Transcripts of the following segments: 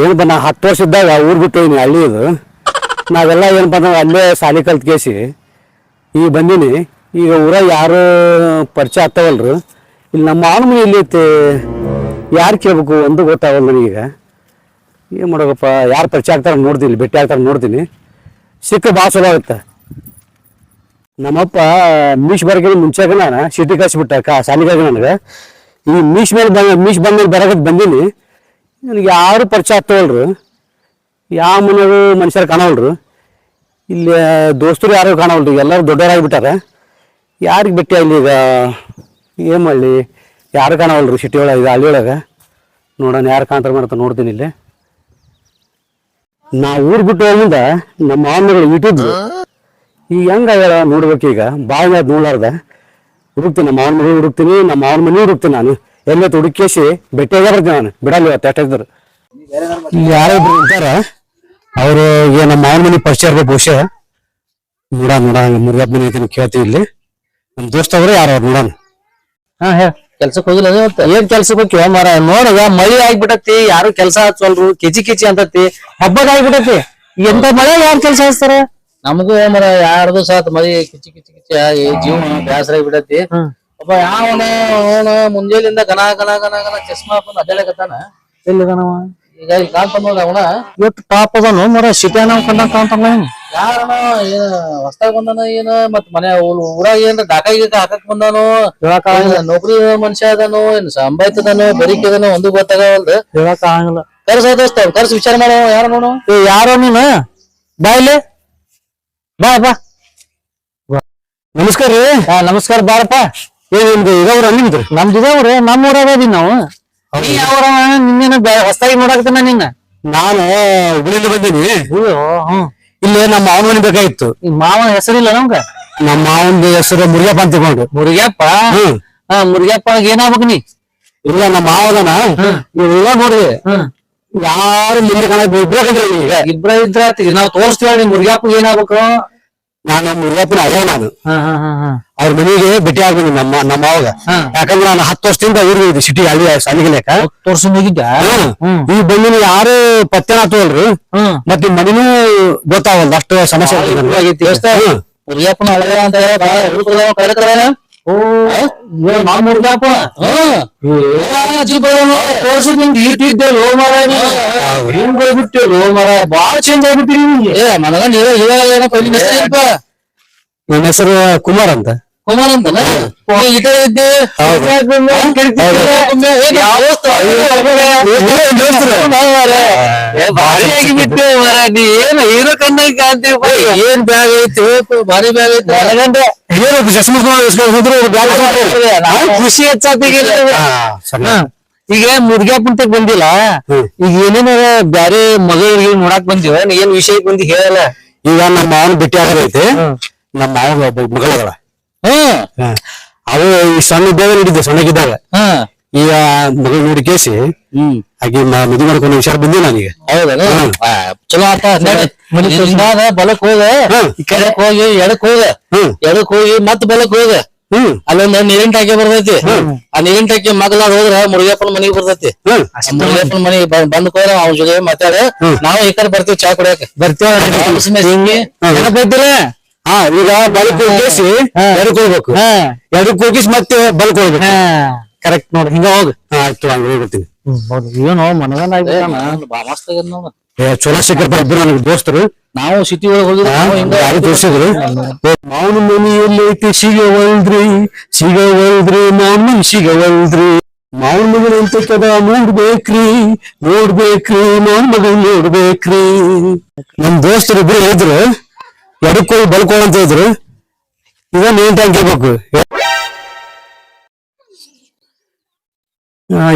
ಏನಪ್ಪ ನಾ ಹತ್ತು ವರ್ಷ ಇದ್ದಾಗ ಊರು ಬಿಟ್ಟು ಹೋಗಿನಿ ಹಳ್ಳಿ ಇದು. ನಾವೆಲ್ಲ ಏನಪ್ಪ ಅಂದ್ರೆ ಅಲ್ಲೇ ಸಾಲಿ ಕಲ್ತು ಕೇಸಿ ಈಗ ಬಂದೀನಿ. ಈಗ ಊರಾಗ ಯಾರು ಪರಿಚಯ ಆಗ್ತಾವಲ್ರು. ಇಲ್ಲಿ ನಮ್ಮ ಮಾವನ ಮನೆ ಇಲ್ಲಿ ಐತೆ? ಯಾರು ಕೇಳ್ಬೇಕು? ಒಂದು ಗೊತ್ತಾಗಲ್ಲ ನನಗೀಗ ಏನು ಮಾಡೋಕಪ್ಪ ಯಾರು ಪರಿಚಯ ಆಗ್ತಾರೆ ನೋಡ್ತೀನಿ ಭೇಟಿ ಆಗ್ತಾರೆ ನೋಡ್ತೀನಿ. ಸಿಕ್ಕ ಭಾಳ ಚಲೋ ಆಗುತ್ತೆ. ನಮ್ಮಪ್ಪ ಮೀಶ್ ಬರಕಿನ ಮುಂಚೆಗೆ ನಾನು ಸಿಟಿ ಕಳಿಸ್ಬಿಟ್ಟೆ, ಕಾ ಸಾಲಿಗಾಗಿ ನನಗೆ. ಈ ಮೀಶ್ ಮೇಲೆ ಬಂದ ಮೀಶ್ ಬಂದ ಮೇಲೆ ಬರಕತ್ ಬಂದೀನಿ. ನನಗೆ ಯಾರು ಪರಿಚಯ ಆಗ್ತಾವಲ್ರು? ಯಾವ ಮನೆಯವರು ಮನುಷ್ಯರು ಕಾಣವಲ್ರು? ಇಲ್ಲಿ ದೋಸ್ತರು ಯಾರು ಕಾಣವಲ್ರು? ಎಲ್ಲರೂ ದೊಡ್ಡವರಾಗಿಬಿಟ್ಟಾರೆ. ಯಾರಿಗೆ ಭೇಟಿ ಆಗಲಿ ಈಗ? ಏನು ಮಾಡಲಿ? ಯಾರು ಕಾಣವಲ್ರು ಸಿಟಿ ಒಳಗೆ ಹಳ್ಳಿ ಒಳಗೆ? ನೋಡೋಣ, ಯಾರು ಕಾಣ್ತಾರೆ ಮಾಡ್ತಾ ನೋಡ್ತೀನಿ ಇಲ್ಲಿ. ನಾ ಊರು ಬಿಟ್ಟು ಹೋಗಿಂದ ನಮ್ಮ ಮಾಮಗಳು ಇಟ್ಟಿದ್ಲು ಈಗ ಹೆಂಗಾಗ್ಯಾರ ಈಗ? ಭಾಳ ನೋಡ್ಲಾರ್ದ ಹುಡುಕ್ತೀನಿ, ನಮ್ಮ ಮಾವನ ಮನೆ ಹುಡುಕ್ತೀನಿ, ನಮ್ಮ ಮಾವನ ಮನೆ ಹುಡುಕ್ತೀನಿ ನಾನು. ಎಲ್ಲ ಹುಡುಕೇಸಿ ಭೇಟಿಯಾಗ ಬರ್ತೀನಿ ನಾನು. ಬಿಡಲ್ಲ ಇವತ್ತು ಎಷ್ಟಾದ್ರು ಯಾರೋ ಇದ್ದಾರ? ಇರ್ತಾರ ಅವರು ಈಗ ನಮ್ಮ ಮಾವನ ಮನೆ ಪರಿಚಯ ಇರ್ಬೇಕು ಬಹುಶಃ. ನೋಡ ನೋಡ ಮುರುಗಪ್ಪ ಮನೆ ಐತಿ ಕೇಳ್ತೀವಿ ಇಲ್ಲಿ. ನಮ್ಮ ದೋಸ್ತ ಅವರು ಯಾರು ಅವ್ರು ನೋಡೋಣ. ಹಾ ಹೇಳಿ. ಕೆಲ್ಸಕ್ಕೆ ಹೋಗಿಲ್ಲ ಇವತ್ತು? ಏನ್ ಕೆಲ್ಸಕ್ಕೆ ಬೇಕು ಮಾರ ನೋಡಗ ಮಳಿ ಆಗ್ಬಿಟ್ಟತಿ ಯಾರು ಕೆಲಸ ಹಚ್ಚಲ್ರು ಕಿಚಿ ಕಿಚಿ ಅಂತತಿ. ಹಬ್ಬದ ಆಗ್ಬಿಟ್ಟತಿ. ಎಂತ ಮಳೆ ಯಾರು ಕೆಲಸ ಹಚ್ತಾರ? ನಮಗೂ ಮರ ಯಾರ್ದು ದಿವಸ ಮಳಿ ಕಿಚಿ ಕಿಚಿ ಕಿಚಿ ಜೀವನ ಬ್ಯಾಸರ ಬಿಡತಿ ಒಬ್ಬ ಯಾವನ ಅವನ ಮುಂಜಾನಿಂದ ಗನ ಗನ ಗನ ಗನ ಚಸ್ಮಾ ಹಾಕೊಂಡ್ ಅಡ್ಡಾಡಕತ್ತಾನ. ಎಲ್ಲಿದನವ ಈಗ ಇಲ್ಲಿ ಕಾಣ್ತಾನ ನೋಡ್ರಿ ಅವನ. ಇವತ್ತು ಪಾಪ ಅದನು ಮರ ಸಿಟಿಯಾನ ಕಂಡ ಕಾಣ್ತಾನ ಯಾರನ ಏನ ಹೊಸ್ದಾಗ ಬಂದಾನ ಏನ ಮತ್ ಮನೆ ಊ- ಊರಾಗ ಏನ್ರ ಡಾಕಾ ಗೀಕ ಹಾಕಕ್ ಬಂದಾನು ಏನ್ ನೌಕರಿ ಮನುಷ್ಯ ಅದಾನು ಏನ್ ಸಂಬಾಯ್ತದಾನು ಇದನೋ ಒಂದು ಗೊತ್ತಾಗವಲ್ದು. ಹೇಳಕ್ ಆಗಂಗಿಲ್ಲ. ಕರ್ಸ ದೋಸ್ತ ಕರ್ಸ್ ವಿಚಾರ ಮಾಡೋ ಯಾರ ನೋಡು. ಏ ಯಾರೋ ನೀನು? ಬಾ ಇಲ್ಲಿ. ಬಾ. ಬಾ. ನಮಸ್ಕಾರ ರೀ. ಹಾ ನಮಸ್ಕಾರ ಬಾರಪ್ಪ. ಏ ನಿಮ್ದು ಇದಾವ್ರ ನಿಮ್ದು? ನಮ್ದು ಇದಾವ್ರಿ ನಮ್ಮ ಊರಾಗ ಅದೀವಿ ನಾವು. ನೀ ಯಾವ ನಿನ್ನೇನ ಹೊಸ್ದಾಗಿ ನೋಡಾಕತ್ತಾನ ನಿನ್ನ? ನಾನು ಹುಬ್ಳಿಯಿಂದ ಬಂದೀನಿ. ಅಯ್ಯೋ ಹ್ಮ್. ಇಲ್ಲಿ ನಮ್ಮ ಮಾವನ ಮನೆ ಬೇಕಾಗಿತ್ತು. ಈ ಮಾವನ ಹೆಸರಿಲ್ಲ ನಮ್ಗ? ನಮ್ಮ ಮಾವನ ಹೆಸರು ಮುರಿಯಪ್ಪ ಅಂತ ತಗೊಂಡು ಮುರುಗ್ಯಪ್ಪ ಹ್ಮ್. ಹಾ ಮುರುಗ್ಯಪ್ಪ ಏನಾಗ್ಬೇಕು ನೀ? ಇಲ್ಲ ನಮ್ಮ ಮಾವದನ. ಇವೆಲ್ಲ ನೋಡ್ರಿ ಹ್ಮ್. ಯಾರು ಮುಂದೆ ಕಾಣ ಇಬ್ರಾಕಂದ್ರೆ ಈಗ. ಇಬ್ರ ಇದ್ರ ನಾವ್ ತೋರಿಸ್ತೀವಿ ನಿಮ್ ಮುರುಗ್ಯಪ್ಪ ಏನಾಗ್ಬೇಕು? ನಾನು ಮುರಿಯಪ್ಪನ ಅದೇ. ನಾನು ಅವ್ರ ಮನೆಗೆ ಭೇಟಿ ಆಗ್ಬೇಕು ನಮ್ಮ ನಮ್ಮ ಅವಾಗ. ಯಾಕಂದ್ರೆ ನಾನು ಹತ್ತು ವರ್ಷದಿಂದ ಊರಿಗೆ ಇದ್ದೆ ಸಿಟಿ ಹಳ್ಳಿ ಸಾಲಿಗಲೇಕ ತೋರ್ಸಿ ಹೋಗಿದ್ದ ಹ್ಮ್ ಈ ಬಂದಿನ ಯಾರು ಪತ್ತೆ ಹ್ಮ್ ಮತ್ತೆ ಮನೆನೂ ಗೊತ್ತಾಗಲ್ಲ ಅಷ್ಟು ಸಮಸ್ಯೆ ಆಗೈತಿ. ನನಗೆ. ಹೇಳಿ ಬಾಳ ಚೇಂಜ್ ಆಗ್ಬಿಟ್ಟಿರಿ ಮನಗ ನೀವ ಹೆಸರಿಲ್ಪ ನನ್ನ ಹೆಸರು ಕುಮಾರ್ ಅಂತ. ಇದ್ದೆ. ಭಾರಿ ಆಗಿಬಿಟ್ಟು ಮರ ನೀ ಏನ್ ಹೀರೋ ಕಣ್ಣಾಗಿ ಕಾಣ್ತೀವಿ ಏನ್ ಬ್ಯಾಗ್ ಐತಿ ಭಾರಿ ಬ್ಯಾಗ್ ಐತಿ ನನಗಂದ್ರೆ ಏನು. ನಾವು ಖುಷಿ ಹೆಚ್ಚಾತಿಗಿಲ್ಲ. ಈಗ ಮುದ್ಗ್ಯಾಪಂತ ಬಂದಿಲ್ಲ ಈಗ ಏನೇನ ಬ್ಯಾರೆ ಮಗಳಿಗೆ ನೋಡಾಕ್ ಬಂದಿವ ಏನ್ ವಿಷಯ ಬಂದಿ ಹೇಳಲ್ಲ ಈಗ ನಮ್ಮ ಮಾವನ್ ಭೇಟಿ ಆಗೈತಿ ನಮ್ಮ ಮಾವ ಮಗಳ ಮಗಳಗಳ ಹ್ಮ್ ಅವು ಈ ಸಣ್ಣ ಬೇಗ ನೋಡಿದ್ದೆ ಸಣ್ಣಗಿದ್ದಾಗ. ಈಗ ಮಗು ನೋಡಿ ಕೇಸಿ ಆಗಿ ಮದುವೆ ಮಾಡ್ಕೊಂಡು ವಿಚಾರ ಬಂದಿ ನನಗೆ. ಚಲೋ ಆತ. ಹಿಂದಾದ ಬಲಕ್ ಹೋಗ. ಹ್ಮ್. ಈ ಕಡೆಕ್ ಹೋಗಿ ಎಡಕ್ ಹೋಗ. ಹ್ಮ್. ಎಡಕ್ ಹೋಗಿ ಮತ್ ಬಲಕ್ ಹೋಗ. ಹ್ಮ್. ಅಲ್ಲೊಂದ್ ನೀರಿನ ಟಾಕಿ ಬರ್ತೈತಿ. ಆ ನೀರಿನ ಟಾಕಿ ಮಗಲಾದ ಹೋದ್ರ ಮುರುಗಪ್ಪನ ಮನೆಗೆ ಬರ್ತೈತಿ. ಮುರುಗಪ್ಪನ ಮನೆಗೆ ಬಂದ್ ಹೋದ್ರ ಅವ್ನ ಜೊತೆ ಮಾತಾಡ. ನಾವು ಈ ಕಡೆ ಬರ್ತೀವಿ ಚಾ ಬರ್ತೀವಿ. ಹಿಂಗೆ ನೆನಪೈತಿಲ್ಲ ಹಾ ಈಗ ಬಲಕ್ ಹೋಗಿಸಿ ಎಡಕ್ ಹೋಗ್ಬೇಕು ಎಡಕ್ ಹೋಗಿಸ್ ಮತ್ತೆ ಬಲಕ್ ಹೋಗ್ಬೇಕು ಕರೆಕ್ಟ್ ನೋಡಿ ಹಿಂಗ ಹೋಗ್. ಆಯ್ತು ಹಂಗ ಹೋಗ್ಬಿಡ್ತೀನಿ ಏನೋ ಮನಗಂಡ ಚಲೋ ಸಿಕ್ಕಪ್ಪ ಇಬ್ರು ನನಗೆ ದೋಸ್ತರು. ನಾವು ಸಿಟಿ ಒಳಗೆ ಹೋಗಿದ್ರೆ ಯಾರು ತೋರಿಸಿದ್ರು ಮಾವನ ಮನೆಯಲ್ಲಿ ಐತಿ ಸಿಗವಲ್ದ್ರಿ ಸಿಗವಲ್ದ್ರಿ ಮಾವನ ಸಿಗ ಸಿಗವಲ್ದ್ರಿ. ಮಾವನ ಮಗನ ಅಂತ ಕದ ನೋಡ್ಬೇಕ್ರಿ ನೋಡ್ಬೇಕ್ರಿ ಮಾವನ ಮಗನ್ ನೋಡ್ಬೇಕ್ರಿ. ನಮ್ ದೋಸ್ತರು ಇಬ್ರು ಹೇಳಿದ್ರು ಎಡಕ್ಕೋಗಿ ಬಲ್ಕೋಳ ಅಂತ ಹೇಳಿದ್ರು. ಇದ ನೀನ್ ಟ್ಯಾಂಕ್ ಇರ್ಬೇಕು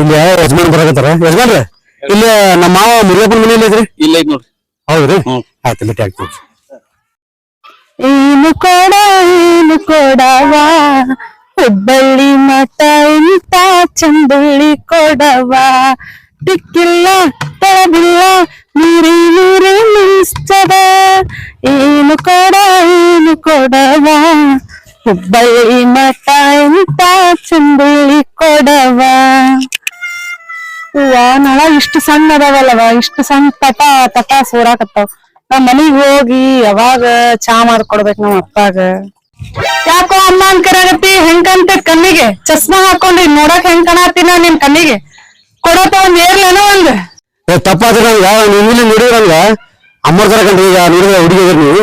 ಇಲ್ಲಿ ಯಜಮಾನ್ ಬರಾಕತ್ತಾರ. ಯಜಮಾನ್ರ ಇಲ್ಲಿ ನಮ್ಮ ಮಾವ ಮುರಿಯಪ್ಪನ ಮನೆಯಲ್ಲಿ ಇದ್ರಿ? ಇಲ್ಲ ಐತ್ ನೋಡ್ರಿ. ಹೌದ್ರಿ? ಆಯ್ತು ಭೇಟಿ ಆಗ್ತೀವಿ ಏನು ಕೊಡ ಏನು ಕೊಡವ? ಹುಬ್ಬಳ್ಳಿ ಮಠ ಇಂತ ಚಂದಳ್ಳಿ ಕೊಡವ. ಟಿಕ್ಕಿಲ್ಲ ತಳಬಿಲ್ಲ ನೀರಿ ನೀರಿ ನಿಲ್ಸದ ಏನು ಕೊಡ, ಏನು ಕೊಡವ? ಹುಬ್ಬಳ್ಳಿ ಮಠ ಎಂತ ಚಂದುಳಿ ಕೊಡವ. ಹೂವ, ನಳ, ಇಷ್ಟು ಸಣ್ಣ ಅದಾವಲ್ಲವ ಇಷ್ಟು ಸಣ್ಣ ತಟ ತಟ ಸೋರಾಕತ್ತಾವ. ನಾ ಮನಿಗ್ ಹೋಗಿ ಯಾವಾಗ ಚಾ ಮಾಡ್ಕೊಡ್ಬೇಕ್ ನಮ್ಮ ಅಪ್ಪಾಗ. ಯಾಕೋ ಅಮ್ಮ ಅಂತ ಕರಾಗತ್ತಿ ಹೆಂಗ್ ಕಾಣ್ತೆ ಕಣ್ಣಿಗೆ? ಚಸ್ಮಾ ಹಾಕೊಂಡಿ ನೋಡಕ್ ಹೆಂಗ್ ಕಾಣತ್ತೀನ ನಿನ್ ಕಣ್ಣಿಗೆ? ಕೊಡತ್ತ ಒಂದ್ ಏರ್ಲೇನೋ ಒಂದ್? ತಪ್ಪಾದ್ರೆ ನಂಗ ನೀವು ಇಲ್ಲಿ ನೋಡಿದ್ರಂಗ ಅಮ್ಮರ್ ತರ ಕಂಡ್ರಿ ಈಗ ನೋಡಿದ್ರೆ ಹುಡುಗಿ ನೀವು.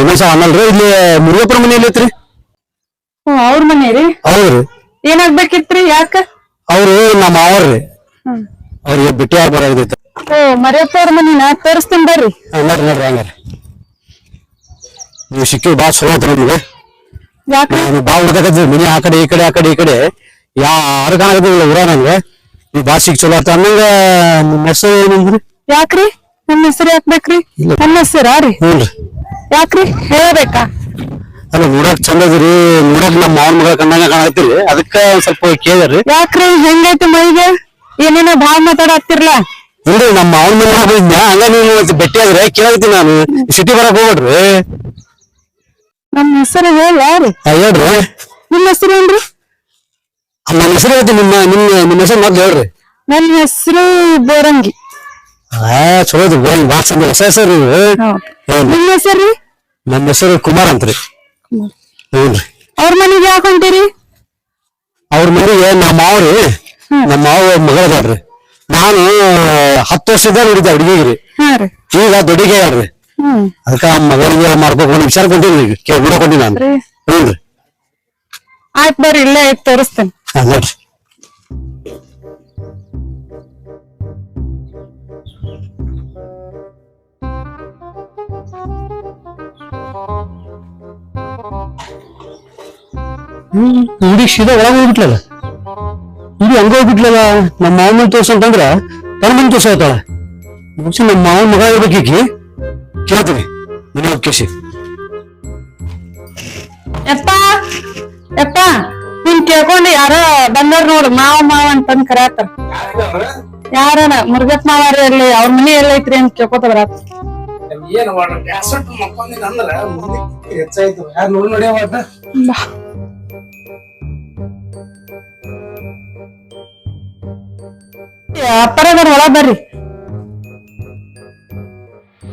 ಇನ್ನೊಂದ್ಸಲ ಅನ್ನಲ್ರಿ ಇಲ್ಲಿ ಮುರುಗಪ್ಪನ ಮನೆಯಲ್ಲಿ ಐತ್ರಿ? ಹ್ಮ್ ಅವ್ರ ಮನೆ ರೀ? ಹೌದ್ರಿ. ಏನಾಗ್ಬೇಕಿತ್ರಿ ಯಾಕ? ಅವ್ರು ನಮ್ಮ ಅವ್ರಿ ಅವ್ರಿಗೆ ಬಿಟ್ಟು ಯಾರು ಬರೋದೈತೆ ಓ ಮರಿಯಪ್ಪ ಅವ್ರ ಮನಿನ? ತೋರಿಸ್ತೀನಿ ಬರ್ರಿ. ನೋಡ್ರಿ ನೋಡ್ರಿ ಹಂಗಾರ. ನೀವು ಸಿಕ್ಕಿ ಬಾ ಚಲೋ ಐತ್ರಿ ನಿಮ್ಗೆ. ನಾನು ಭಾಳ ಹುಡ್ಕತ್ತಿದ್ವಿ ಮನೆ ಆ ಕಡೆ ಈ ಕಡೆ ಆ ಕಡೆ ಈ ಕಡೆ. ಯಾರು ಕಾಣಕತ್ತಿಲ್ಲ ಊರ ನಂಗೆ ಸಿಕ್ ಚಲೋ ಆತ ಅನ್ನಂಗ ನಿಮ್ಮ ಹೆಸರು ಏನಂದ್ರಿ ಯಾಕ್ರಿ? ನಮ್ಮ ಹೆಸರು ಯಾಕ್ಬೇಕ್ರಿ ಬೇಕ್ರಿ? ಹೆಸರಾ ರೀ? ಯಾಕ್ರಿ? ಹೇಳಬೇಕಾ? ಅಲ್ಲ ನೋಡಕ್ ಚಂದ ಅದ್ರಿ ನೋಡಕ್ ನಮ್ಮ ಮಾವನ ಮಗಳ ಕಂಡಂಗ ಕಾಣತ್ತೀರಿ ಅದಕ್ಕ ಒಂದ್ ಸ್ವಲ್ಪ ಕೇಳ್ರಿ ಯಾಕ್ರಿ? ಹೆಂಗೈತಿ ಮೈಗೆ ಏನೇನೋ ಭಾಳ ಮಾತಾಡತ್ತಿರ್ಲ ಇಲ್ರಿ ನಮ್ಮ ಮಾವನ ಹೋಗಿದ್ನ ಹಂಗ ನೀವು ಭೇಟಿ ಆದ್ರೆ. ಕೇಳತ್ತೀನಿ ನಾನು. ಸಿಟಿ ಬರಕ್ ಹೋಗ್ಬೇಡ್ರಿ. ನಮ್ಮ ಹೆಸರು ಹೇಳ ರೀ. ಹೇಳ್ರಿ. ನಿಮ್ಮ ಹೆಸರು ಏನ್ರಿ? ನನ್ನ ಹೆಸರು ಹೇಳ್ತೀನಿ ನಿಮ್ಮ ನಿಮ್ಮ ನಿಮ್ಮ ಹೆಸರು ಮೊದ್ಲು ಹೇಳ್ರಿ. ನನ್ನ ಹೆಸರು ಬೋರಂಗಿ. ಆ ಚಲೋ ಐತಿ ಬೋಲ್ ಭಾಳ ಚಂದ ಹೊಸ ಹೆಸರು ಹ್ಞೂ ನಿಮ್ಮ ಹೆಸರು ನನ್ನ ಹೆಸರು ಕುಮಾರ್ ಅಂತ್ರಿ ಹ್ಞೂನ್ರಿ ಅವ್ರ ಮನೆಗೆ ಯಾಕೆ ಹೊಂಟಿರಿ? ಅವ್ರ ಮನೆಗೆ ನಮ್ಮ ಮಾವ್ರಿ ನಮ್ಮ ಮಾವ ಮಗಳದಾರ್ರಿ ನಾನು ಹತ್ತು ವರ್ಷದ ನೋಡಿದ್ದೆ ಅಡ್ಗಿಗ್ರಿ ಹಾ ರೀ. ಈಗ ದೊಡ್ಡಿಗೆ ಹೇಳ್ರಿ ಅದಕ್ಕ ಮಗಳಿಗೆ ಮಾಡ್ಬೇಕು ವಿಚಾರ ಕೊಟ್ಟಿದ್ದೀನಿ ಈಗ. ಬಿಡೋ ನೋಡಕೊಂಡಿ ನಾನು. ರೀ. ಹ್ಞೂನ್ರಿ ಆಯ್ತ್ ಬರ್ರಿ ಇಲ್ಲೇ ಐತ್ ತೋರಿಸ್ತೇನೆ. ಹಾ ನೋಡ್ರಿ ಹ್ಮ್ ಹುಡುಗಿ ಸೀದಾ ಒಳಗೆ ಹೋಗ್ಬಿಟ್ಲಲ್ಲ? ಹುಡುಗಿ ಹಂಗ ಹೋಗ್ಬಿಟ್ಲಲ್ಲ? ನಮ್ಮ ಮಾವನ ತೋರ್ಸ ಅಂತಂದ್ರ ತನ್ನ ಮನೆ ತೋರ್ಸ ಆಯ್ತಾಳ ಬಹುಶಃ ನಮ್ಮ ಮಾವನ ಮಗ ಇರ್ಬೇಕೀಕಿ ಕೇಳ್ತೀನಿ. ಮನೆ ಹೋಗಿ ಕೇಸಿ ಯಪ್ಪ ಯಪ್ಪ. ಕೇಳ್ಕೊಂಡು ಯಾರ ಬಂದಾರ ನೋಡು ಮಾವ ಮಾವ ಅಂತಂದ್ ಕರ್ಯಾತಾರ. ಯಾರನ? ಮುರುಗತ್ ಮಾವಾರ ಎಲ್ಲಿ ಅವ್ರ ಮನಿ ಎಲ್ಲೈತ್ರಿ ಅಂತ ಕೇಳ್ಕೊತ ಬರಾತ ಏನ್ ಬ್ಯಾಸಟ್ ಅಂದ್ರ ಹೆಚ್ಚಾಯ್ತು. ಯಾರು ನೋಡಿ ಅಪ್ಪರದಾರ ಒಳ ಬರ್ರಿ.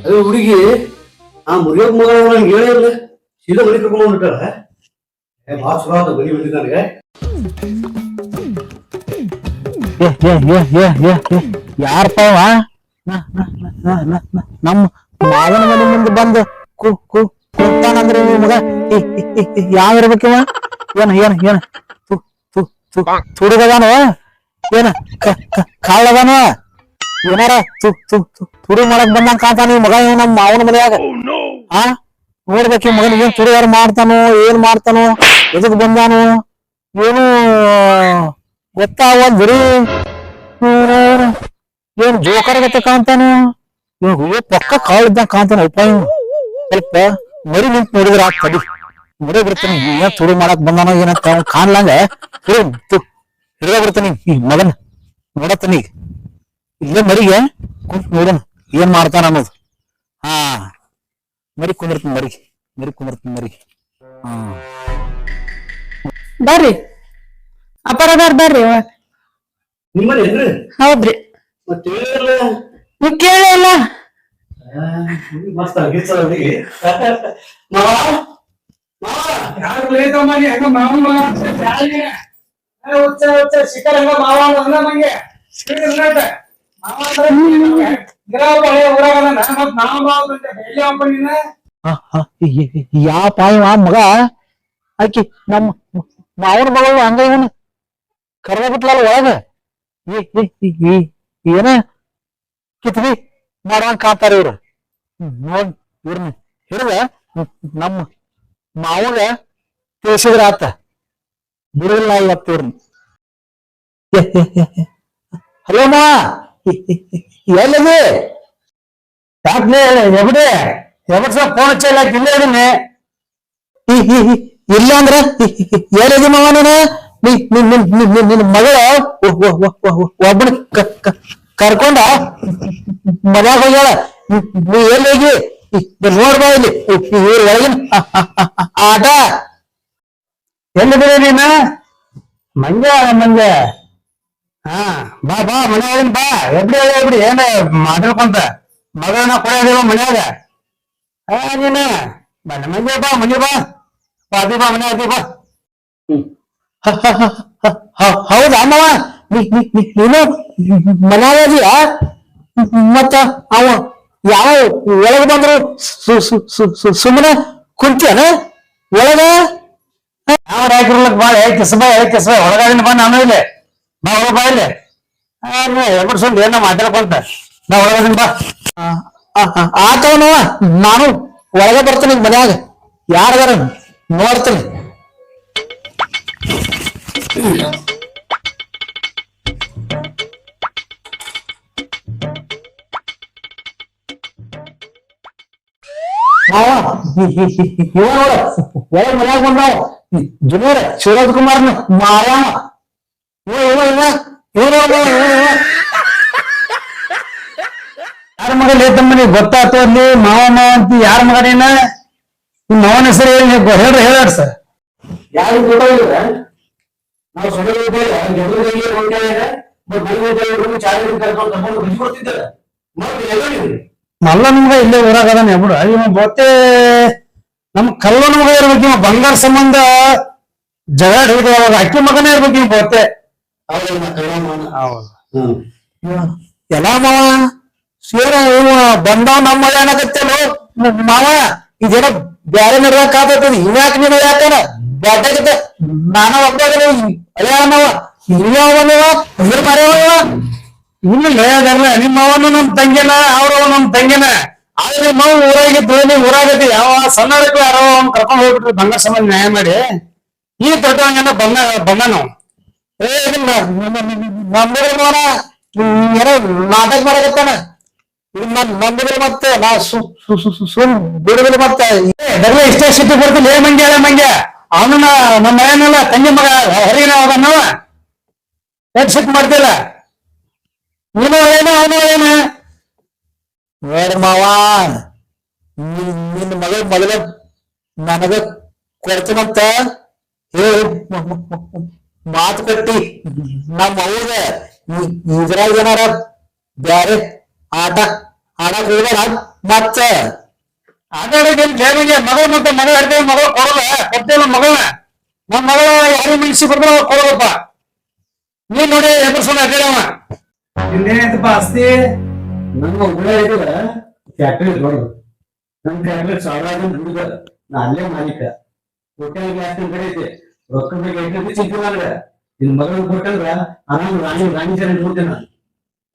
ಅದು ಹುಡುಗಿ ಆ ಮುರಿಯೋಕ್ ಮಗಳ ನಂಗೆ ಹೇಳಿರ್ಲ ಸೀದಾ ಮನೆ ಕರ್ಕೊಂಡು ಭಾಳ ಚಲೋ ಆತ ನನಗೆ. ಯಾರಪ್ಪ ನಮ್ಮ ಮಾವನ ಮನೆ ಮುಂದೆ ಬಂದು ಕು ಕು, ಕುಂತಾನಂದ್ರೆ ನೀವು ಮಗ ಯಾವ ಇರ್ಬೇಕಿವ ಏನ ಏನ ಏನ? ತುಡುಗದಾನು ಏನ ಕಾಳದಾನ ಏನಾರ ತುಡು ಮಾಡಕ್ ಬಂದಂಗ ಕಾಂತಾನ ಈ ಮಗ ಏನ ನಮ್ಮ ಮಾವನ ಮನೆಯಾಗ? ಆ? ನೋಡ್ಬೇಕು ಮಗನ ಏನ್ ತುಡುಗಾರ ಮಾಡ್ತಾನೋ, ಏನ್ ಮಾಡ್ತಾನೋ, ಎದಕ್ ಬಂದಾನು? ಏನು ಇವ್ನು ಏನ್ ಜೋಕರ್ ಗತೆ ಕಾಣ್ತಾನ? ಇವ್ ಹೂವ ಪಕ್ಕ ಕಾಳು ಇದ್ದಂಗ ಕಾಣ್ತಾನ ಉಪಾಯ ಸ್ವಲ್ಪ ಮರಿ ನಿಂತ ನೋಡಿದ್ರ ಕಡಿ ಮರಿ ಬಿಡ್ತಾನೆ ಏನ್ ತುಡು ಮಾಡಕ್ ಬಂದಾನ ಏನಂತ ಅವ್ನ್ ಕಾಣ್ಲಂಗ. ಹಿಡಿದ ಬಿಡ್ತಾನೆ ಈ ಮಗನ್ ನೋಡತ್ತಾನ ಈಗ. ಇಲ್ಲೇ ಮರಿಗೆ ಕುಂತ್ ನೋಡೋಣ, ಏನ್ ಮಾಡ್ತಾನ ಅನ್ನೋದು. ಹಾ, ಮರಿ ಕುಂದಿರ್ತೀನಿ ಮರಿ ಮರಿ ಕುಂದಿರ್ತೀನಿ ಮರಿ ಹಾ. ಬರ್ರಿ. ಅಪ್ಪರದಾರ ಬರ್ರಿ ಒಳಗ್. ನಿಮ್ಮನೆ ಹೌದ್ರಿ. ಮತ್ತೆ ಹೇಳಿರಲ್ಲ ನೀವ್ ಕೇಳೇ ಇಲ್ಲ. ಮಸ್ತ್ ಆಗಿತ್ತಲ್ಲ ಹುಡುಗಿ ಮಾವ ಮಾವ. ಯಾರು ಲೇತಮ್ಮ ನೀ? ಹಂಗ ಮಾವನ್ ಮಗ ಅಂತ ಯಾರಿಗೆ? ಏ, ಹುಚ್ಚ ಹುಚ್ಚ ಶಿಖರ್ ಹಂಗ ಮಾವ ಅಂದ ನಂಗೆ. ಸಿಡಿ ಇರ್ಲಾಟ. ಮಾವ ಅಂದ್ರೆ ನಂಗೆ ಗಿರಾವ ಹಳೆ ಊರಾಗ ಅದಾನ, ಮತ್ತ್ ಮಾವ ಮಾವ ಅಂತ ಎಲ್ಲಿ ಅಪ್ಪ ನೀನ? ಯಾ ಪಾಯವ ಮಗ? ಆಕಿ ನಮ್ಮ ಮಾವನ ಮಗಳು ಹಂಗ ಇವನು. ಕರ್ದ ಬಿಟ್ಲಲ್ಲ ಒಳಗ. ಈ- ಈ- ಈ- ಈ- ಏನ? ಕಿತ್ವಿ ಮಾಡುವಂಗ ಕಾಣ್ತಾರ ಇವ್ರು. ಹ್ಮ್, ನೋಡ್ ಇವ್ರನ್ನ ಹಿಡಿದ ನಮ್ಮ ಮಾವಗ ತಿಳಿಸಿದ್ರ ಆತ. ಬಿಡುದಿಲ್ಲ ಇವತ್ತು ಇವ್ರನ್ನ ಹಲೋ ಮಾ ಎಲ್ಲಿದೆ? ಯಾಕೆ ಎಬಡೆ ಎಬಡ್ ಸಹ ಫೋನ್ ಹಚ್ಚಿಲ್ಲ ಇಲ್ಲೇ ಇದೀನಿ. ಈ- ಈ- ಈ- ಇಲ್ಲ ಅಂದ್ರ ಏನಿದೆ ಮಾವ ನೀನು? ನೀ ನಿನ್ ನಿನ್ ನಿನ್ ನಿನ್- ನಿನ್ ಮಗಳ? ಒಬ್ಬನ ಕರ್ಕೊಂಡ? ಮದಾಗ ಹೋಗ್ಯಾಳ? ನೀ- ಎಲ್ಲಿ ಹೋಗಿ? ನೋಡ್ಬಾ ಇಲ್ಲಿ. ಇವ್ರ ಒಳಗಿನ ಆಟ. ಎಲ್ಲಿದ್ದೀರಿ ನೀನ? ಮಂಜ ಮಂಜ ಹಾ, ಬಾ ಬಾ, ಮನೆಯಾಗಿನ ಬಾ. ಎಬ್ಡಿ ಎಬ್ಡಿ ಏನ ಮಾತಾಡ್ಕೊಂತ? ಮಗಳನ್ನ ಕೊಡೋದಿವ ಮನ್ಯಾಗ? ಹಾ ನೀನ. ಬಣ್ಣ ಮಂಜ ಬಾ ಮಂಜ ಬಾ. ಬಾ ಅದಿ ಬಾ ಮನೆ ಅದಿ ಬಾ ಹ- ಹ- ಹ- ಹ- ಹ- ಹೌದಾ ನೀ- ನೀ- ನೀ- ನೀನು ಮನ್ಯಾಗ ಇದೀಯಾ ಮತ್ತ ಅವ ಯಾವ ಒಳಗೆ ಬಂದ್ರು ಸುಮ್ಮನೆ ಕುಂತಿಯನ ಒಳಗ ಯಾವ ರಾಯ್ಕಿರ್ಲಕ್ ಬಾ ಏ ಕಿಸಬಾ ಒಳಗಾಡಿನ ಕಿಸಬಾ ಒಳಗಾದಿನ ಬಾ ನಾನು ಇಲ್ಲೇ ಬಾ ಒಳಗೆ ಬಾ ಇಲ್ಲಿ ಎಬ್ಬರ್ಸೊಂದು ಏನ ಮಾತಾಡ್ಕೊಂತ ಬಾ ಆ ಬಾ ಆತವನವ ನಾನು ಒಳಗೆ ಬರ್ತೀನಿ ಮನ್ಯಾಗ ಯಾರದಾರ ನೋಡ್ತೀನಿ ಮಾವ ಇವ ನೋಡ ಒಳಗ್ ಮನ್ಯಾಗ ಬಂದಾವ ಜುನೇರ ಶಿವರಾಜ್ ಕುಮಾರ್ನ ಮಾರಾಮ ಇವ ಇವ ಇವ ಇವ ನೋಡ ಇವ ಇವ ಯಾರ ಮಗ ಲೇತಮ್ಮನಿ ಗೊತ್ತಾತು ಅಲ್ಲಿ ಮಾವ ಮಾವ ಅಂತ ಯಾರ ಮಗ ನೀನ ಅವನ ಹೆಸರು ಹೇಳಿ ಹೇಳ್ರಿ ಹೇಳಿ ಸರ್. ಯಾರು ಗೊತ್ತಾಗಿಲ್ಲ. ನಾವು ಬಟ್ ಚಾರ್ಜ್ ಕರ್ಕೊಂಡು ತಗೊಂಡು ಬಿಸಿ ಕೊಡ್ತಿದ್ದಾರೆ ಮತ್ತೆ ಮಲ್ಲ ನಮ್ಗ ಇಲ್ಲೇ ಊರಾಗ ಅದಾನ ಬಿಡು ಇವ ಬತ್ತೆ ನಮ್ ಕಲ್ಲ ಮಗ ಇರ್ಬೇಕು ಇವ ಬಂಗಾರ ಸಂಬಂಧ ಜಗಳ ಹಿಡಿದ ಅವಾಗ ಅಕ್ಕಿ ಮಗನೇ ಇರ್ಬೇಕು ಇವ್ ಬತ್ತೆ ಎಲ್ಲ ಮಾವ ಸೇರ ಬಂದ ನಮ್ಮ ಅನ್ನಕತ್ತೇನು ಮಾವ ಇದೇನೋ ಬ್ಯಾರೆ ನಡ್ಬೇಕಾಗ್ತದ ಇನ್ಯಾಕ ನೀನು ಯಾಕನ ಬ್ಯಾಟಾಗತ್ತ ನಾನ ಒಬ್ಬ ಅಯ್ಯ ಮಾವ ಇನ್ಯಾವನವ ಇದ್ರ ಮರೆಯವ ಇನ್ನು ಅದಲ್ಲ ನಿಮ್ಮ ಅವನು ನಮ್ ತಂಗಿನ ಅವ್ರ ನಮ್ ತಂಗಿನ ಆದ್ರೆ ನಾವು ಊರಾಗಿದ್ದು ನೀವು ಊರಾಗತಿ ಯಾವ ಸಣ್ಣ ಯಾರೋ ಅವ್ನ ಕರ್ಕೊಂಡು ಹೋಗ್ಬಿಟ್ರು ಬಂಗಾರ ಸಂಬಂಧ ನ್ಯಾಯ ಮಾಡಿ ಈ ದೊಡ್ಡವಂಗನ ಬಂಗ ಬಂಗ ನಾವು ಏ ನಮ್ದ್ರ ನಾಟಕ ಮಾಡಕತ್ತಾನ ನನ್ ಮತ್ತೆ ನಾ ಸುಮ್ ಬಿಡುದಿಲ್ಲ ಮತ್ತೆ ಬರೀ ಇಷ್ಟೇ ಸಿಟ್ಟು ಬರ್ತಿಲ್ಲ ಏ ಮಂಡ್ಯ ಏ ಮಂಡ್ಯ. ಅವನ ನಮ್ಮ ಮನೆಯಲ್ಲ ತಂಗಿ ಮಗ ಹರಿನ ಅವನವ ಏನ್ ಸಿಟ್ಟು ಮಾಡ್ತಿಲ್ಲ? ನೀನು ಏನು, ಅವನು ಏನು? ಮಾವ, ನಿನ್ ನಿನ್ನ ಮಗ ಮೊದಲ ನನಗ ಕೊಡ್ತೀನಂತ ಹೇಳಿ ಮಾತು ಕಟ್ಟಿ ನಮ್ಮ ಅವ್ರಿಗೆ ಇದ್ರಾಗ ಏನಾರ ಬ್ಯಾರೆ ಆಟ ಆಡಕ್ ಹೋಗ್ಬೇಡ ಮತ್ತ ಆಟ ಜೇಬಿಗೆ ಮಗಳು ಮತ್ತೆ ಮಗಳು ಹಿಡ್ತೇವೆ ಮಗಳು ಕೊಡಲ್ಲ ಕೊಡ್ತೇವೆ ಮಗಳನ್ನ. ನಮ್ಮ ಮಗಳ ಯಾರು ಮಿಲ್ಸಿ ಬರ್ತಾವ ಕೊಡೋದಪ್ಪ ನೀನ್ ನೋಡಿ ಎದುರ್ಸೋಣ ಅಡ್ಡಾಡವ ಇನ್ನೇನೈತಪ್ಪ ಆಸ್ತಿ? ನಮ್ಮ ಊರ ಇದ್ದದ ಫ್ಯಾಕ್ಟ್ರಿ ದೊಡ್ಡದು ನಮ್ಮ ಫ್ಯಾಕ್ಟ್ರಿ ಸಾವಿರಾರು ಹುಡುಗ ನಾ ಅಲ್ಲೇ ಮಾಲೀಕ. ಹೋಟೆಲ್ ಗ್ಯಾಸ್ ಕಡೆ ರೊಕ್ಕ ಬೇಕು ಚಿಕ್ಕ ಮಗಳ ನಿನ್ ಮಗಳನ್ನ ಕೊಟ್ಟಂದ್ರ ಆರಾಮ್ ರಾಣಿ ರಾಣಿ ಜನ ನೋಡ್ತೇನೆ ನಾನು.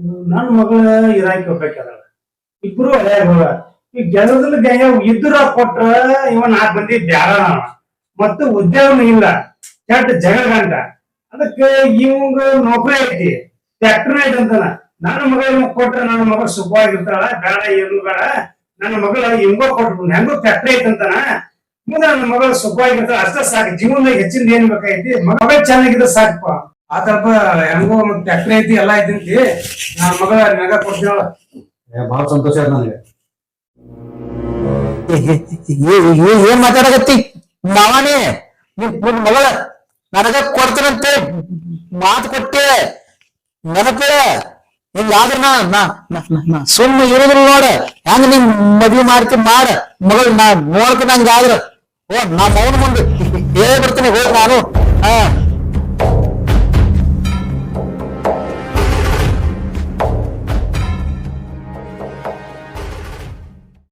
ನನ್ನ ಮಗಳ ಇರಾಕಿ ಹೋಗ್ಬೇಕಾದ ಇಬ್ರು ಹಳೆಯ ಹೋಗ ಈ ಜನದಲ್ಲಿ ಗಂಗ ಇದ್ರ ಕೊಟ್ರ ಇವ ನಾಲ್ಕು ಮಂದಿ ಬ್ಯಾರ. ಮತ್ತು ಉದ್ಯೋಗ ಇಲ್ಲ. ಕೆಟ್ಟ ಜಗಳ ಗಂಟ ಅದಕ್ಕೆ ಇವಂಗ ನೌಕರಿ ಐತಿ. ಟ್ಯಾಕ್ಟರ್ ಐತಿ ಅಂತಾನ. ನನ್ನ ಮಗಳ ಕೊಟ್ರ ನನ್ನ ಮಗಳು ಸುಖವಾಗಿರ್ತಾಳ. ಬೇಡ, ಏನು ಬೇಡ. ನನ್ನ ಮಗಳ ಹಿಂಗೋ ಕೊಟ್ಬಿಡ್ ಹೆಂಗೋ ಫ್ಯಾಕ್ಟ್ರಿ ಐತಿ ಅಂತಾನ. ಮುಂದೆ ನನ್ನ ಮಗಳು ಸುಖವಾಗಿರ್ತಾಳ. ಅಷ್ಟ ಸಾಕು. ಜೀವನದಾಗ ಹೆಚ್ಚಿಂದ ಏನ್ ಬೇಕಾಯ್ತಿ ಮಗಳ ಚೆನ್ನಾಗಿದ್ರೆ ಸಾಕಪ್ಪ. ಆತಪ್ಪ ಹೆಂಗೋ ಮತ್ ಫ್ಯಾಕ್ಟ್ರಿ ಐತಿ ಎಲ್ಲ ಐತಿ ಅಂತಿ ನನ್ನ ಮಗಳ ನೆಗ ಕೊಡ್ತೀವಲ್ಲ ಬಹಳ ಭಾಳ ಸಂತೋಷ ಆಯ್ತು ನನಗೆ ಏನ್ ಮಾತಾಡಕತ್ತಿ ಮಾವನೇ ನಿನ್ ಮಗಳ ನನಗ ಕೊಡ್ತೀನಂತೆ ಮಾತು ಕೊಟ್ಟೆ ನೆನಪೇ ಹಿಂಗಾದ್ರ ನಾ ನಾ ನಾ- ನಾ- ನಾ ಸುಮ್ಮನೆ ಇರೋದಿಲ್ಲ ನೋಡ ಹೆಂಗ ನಿನ್ ಮದ್ವಿ ಮಾಡ್ತಿ ಮಾಡ ಮಗಳು ನಾ ನೋಡ್ತೀನಿ ಹಂಗಾದ್ರ ಓ ನಾ ಮೌನ ಮುಂದೆ ಹೇಳಿ ಬರ್ತೀನಿ ಹೋಗ್ ನಾನು ಹಾ